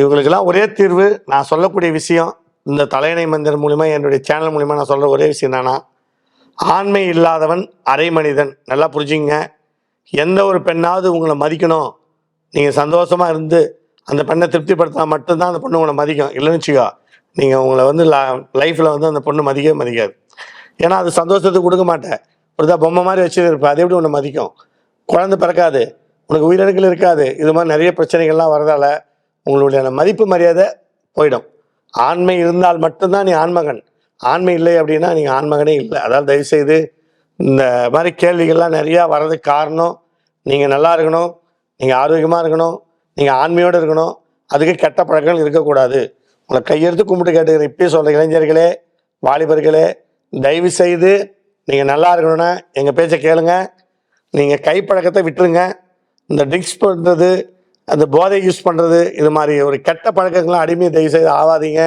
இவங்களுக்கெல்லாம் ஒரே தீர்வு நான் சொல்லக்கூடிய விஷயம் இந்த தலையணை மந்திரம் மூலிமா என்னுடைய சேனல் மூலிமா நான் சொல்கிற ஒரே விஷயம் என்னன்னா ஆண்மை இல்லாதவன் அரை மனிதன். நல்லா புரிஞ்சுங்க எந்த ஒரு பெண்ணாவது உங்களை மதிக்கணும். நீங்கள் சந்தோஷமாக இருந்து அந்த பெண்ணை திருப்திப்படுத்தினா மட்டும்தான் அந்த பொண்ணு உங்களை மதிக்கும். இல்லைன்னு வச்சுக்கோ நீங்கள் உங்களை வந்து லைஃப்பில் வந்து அந்த பொண்ணு மதிக்கவே மதிக்காது. ஏன்னா அது சந்தோஷத்துக்கு கொடுக்க மாட்டேன் ஒருதா பொம்மை மாதிரி வச்சு இருப்பேன் அதை எப்படி உன்னை மதிக்கும்? குழந்தை பிறக்காது. உனக்கு உயிரணுக்கள் இருக்காது. இது மாதிரி நிறைய பிரச்சனைகள்லாம் வரதால உங்களுடைய மதிப்பு மரியாதை போயிடும். ஆண்மை இருந்தால் மட்டும்தான் நீ ஆண்மகன். ஆண்மை இல்லை அப்படின்னா நீங்கள் ஆண்மகனே இல்லை. அதாவது தயவுசெய்து இந்த மாதிரி கேள்விகள்லாம் நிறையா வர்றதுக்கு காரணம் நீங்கள் நல்லா இருக்கணும் நீங்கள் ஆரோக்கியமாக இருக்கணும் நீங்கள் ஆண்மையோடு இருக்கணும். அதுக்கு கெட்ட பழக்கங்கள் இருக்கக்கூடாது. உங்களை கையெழுத்து கும்பிட்டு கேட்டுக்கிறேன் இப்பயே சொல்கிற இளைஞர்களே வாலிபர்களே தயவு செய்து நீங்கள் நல்லா இருக்கணும்னா எங்கள் பேச்சை கேளுங்க. நீங்கள் கைப்பழக்கத்தை விட்டுருங்க. இந்த ட்ரிங்க்ஸ் பண்ணுறது அந்த போதை யூஸ் பண்ணுறது இது மாதிரி ஒரு கெட்ட பழக்கங்கள்லாம் அடிமை தயவுசெய்து ஆகாதீங்க